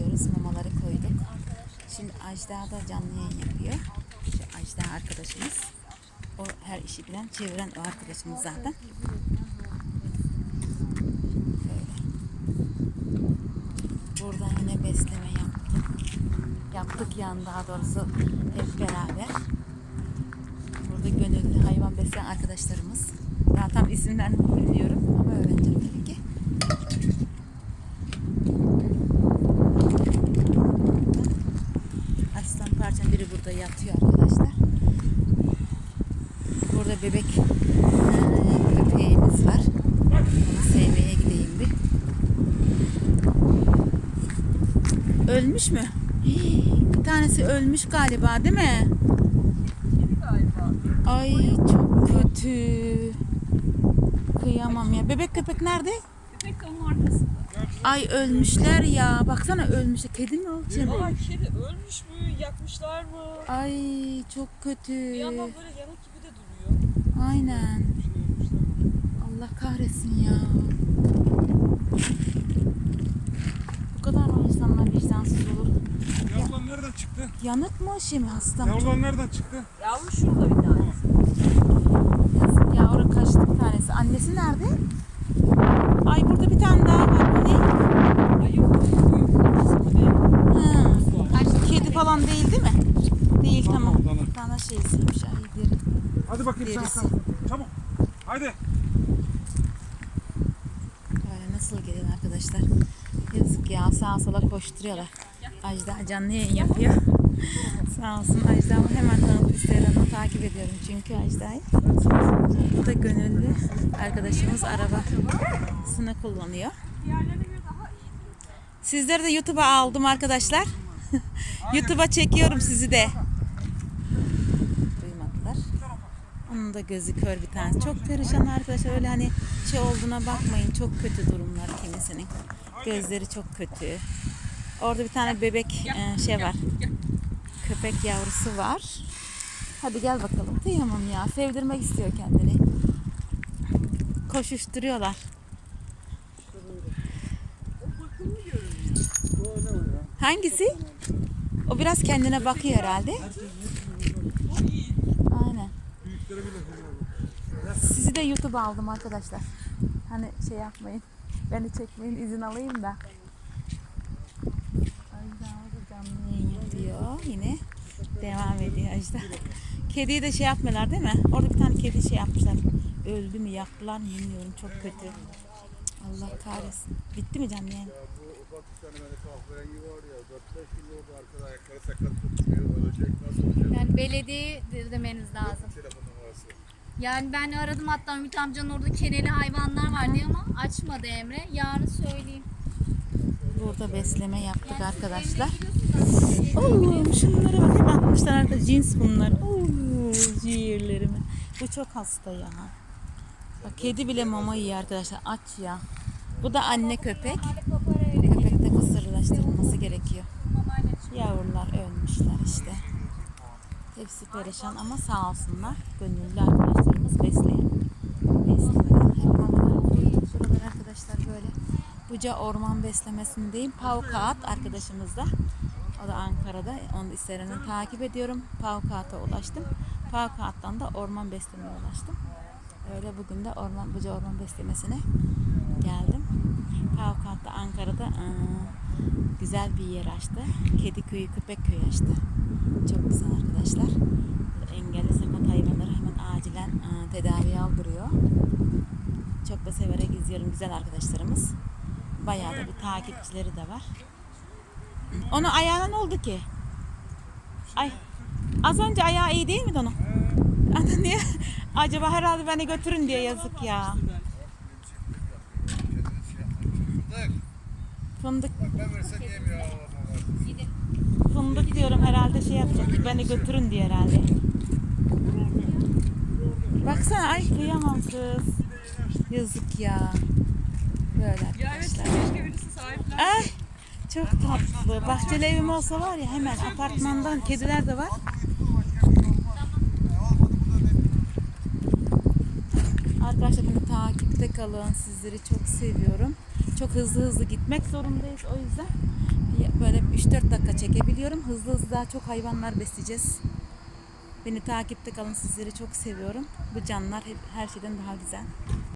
ediyoruz. Mamaları koyduk. Şimdi Ajda da canlı yayın yapıyor. Şu Ajda arkadaşımız. O her işi bilen, çeviren o arkadaşımız zaten. Böyle. Burada yine besleme yaptık. Yaptık yani daha doğrusu hep beraber. Burada gönüllü hayvan besleyen arkadaşlarımız. Daha tam isimlerini bilmiyorum ama öğreneceğim tabii ki. Aslan parçam biri burada yatıyor arkadaşlar. Burada bebek eee, köpeğimiz var. Onu sevmeye gideyim bir. Ölmüş mü? Hii, Bir tanesi ölmüş galiba değil mi? Ay çok kötü. Kıyamam ya. Bebek köpek nerede? Köpek onun arkasında. Ay ölmüşler ya. Baksana ölmüşler. Kedi mi o? Mi? Aa kedi ölmüş mü? Yakmışlar mı? Ay çok kötü. Bir yandan böyle yanık. Aynen. Allah kahretsin ya. Bu kadar mı insanlar vicdansız olur? Yavrular nereden çıktı? Yanık mı şey mi hasta mı? Yavrular nereden çıktı? Yavru şurada bir tanesi. Yazık ya orada kaçtı bir tanesi. Annesi nerede? Ay burada bir tane daha var. Bu ne? Ayı Ha. Ay, kedi falan değil değil mi? Değil tamam. Tamam, tamam. Hadi bakayım sen Derisi. sen. Çabuk. Haydi. Böyle nasıl gelin arkadaşlar? Yazık ya sağa sola koşturuyorlar. Ajda canlı yayın yapıyor. Sağ olsun Ajda'mı hemen tanıtıp Instagram'dan takip ediyorum çünkü Ajda'yı. Bu da gönüllü arkadaşımız arabasını kullanıyor. Sizleri de YouTube'a aldım arkadaşlar. YouTube'a çekiyorum sizi de. Onun da gözü kör bir tanesi. Çok perişan arkadaşlar. Öyle hani şey olduğuna bakmayın. Çok kötü durumlar kimisinin. Gözleri çok kötü. Orada bir tane bebek e, şey var. Köpek yavrusu var. Hadi gel bakalım. Kıyamam ya. Sevdirmek istiyor kendini. Koşuşturuyorlar. Hangisi? O biraz kendine bakıyor herhalde. Sizi de YouTube'a aldım arkadaşlar. Hani şey yapmayın. Beni çekmeyin izin alayım da. Ajda canlı yayın yapıyor. Yine devam ediyor Ajda. Kediyi de şey yapmıyorlar değil mi? Orada bir tane kedi şey yapmışlar. Öldü mü yaktılar mı bilmiyorum. Çok kötü. Allah kahretsin. Bitti mi canlı yayın? Bu ufak bir tane böyle kahverengi var ya. 4-5 gün oldu arkada ayakları sakat tutmuyor. Ölecek nasıl olacak? Yani belediye demeniz lazım. Yani ben aradım hatta Ümit amcanın orada keneli hayvanlar var diye ama açmadı Emre. Yarın söyleyeyim. Burada besleme yaptık Yani arkadaşlar. Oğlum şunlara bakın atmışlar arada cins bunlar. Oo, ciğerlerimi. Bu çok hasta ya. Bak kedi bile mama yiyor arkadaşlar. Aç ya. Bu da anne köpek. Normalde papara öyle Köpek de kısırlaştırılması gerekiyor. Yavrular ölmüşler işte. Hepsi perişan ama sağ olsunlar. Gönüllü arkadaşlarımız mamaları koyduk. Buralar arkadaşlar böyle. Buca orman beslemesindeyim. Pavkaat arkadaşımız da. O da Ankara'da. Onu Instagram'dan takip ediyorum. Pavkaat'a ulaştım. Pavkaat'tan da orman beslemeye ulaştım. Öyle bugün de orman, Buca orman beslemesine geldim. Pavkaat'ta Ankara'da ıı, güzel bir yer açtı. Kedi köyü, köpek köyü açtı. Çok güzel arkadaşlar. Engelli hayvanları hemen acilen ıı, tedaviye aldırıyor. Çok da severek izliyorum güzel arkadaşlarımız. Bayağı da bir takipçileri de var. Onu ayağına ne oldu ki? Ay az önce ayağı iyi değil miydi onun? Ana niye? Acaba herhalde beni götürün diye yazık ya. Fındık. Fındık diyorum herhalde şey yapacak. Beni götürün diye herhalde. Baksana ay kıyamam kız. Yazık ya. Böyle Ya evet arkadaşlar. keşke birisi sahiplen. Ay çok tatlı. Bahçeli evim olsa var ya hemen apartmandan kediler de var. Arkadaşlar beni takipte kalın. Sizleri çok seviyorum. Çok hızlı hızlı gitmek zorundayız. O yüzden böyle 3-4 dakika çekebiliyorum. Hızlı hızlı daha çok hayvanlar besleyeceğiz. Beni takipte kalın. Sizleri çok seviyorum. Bu canlar hep her şeyden daha güzel.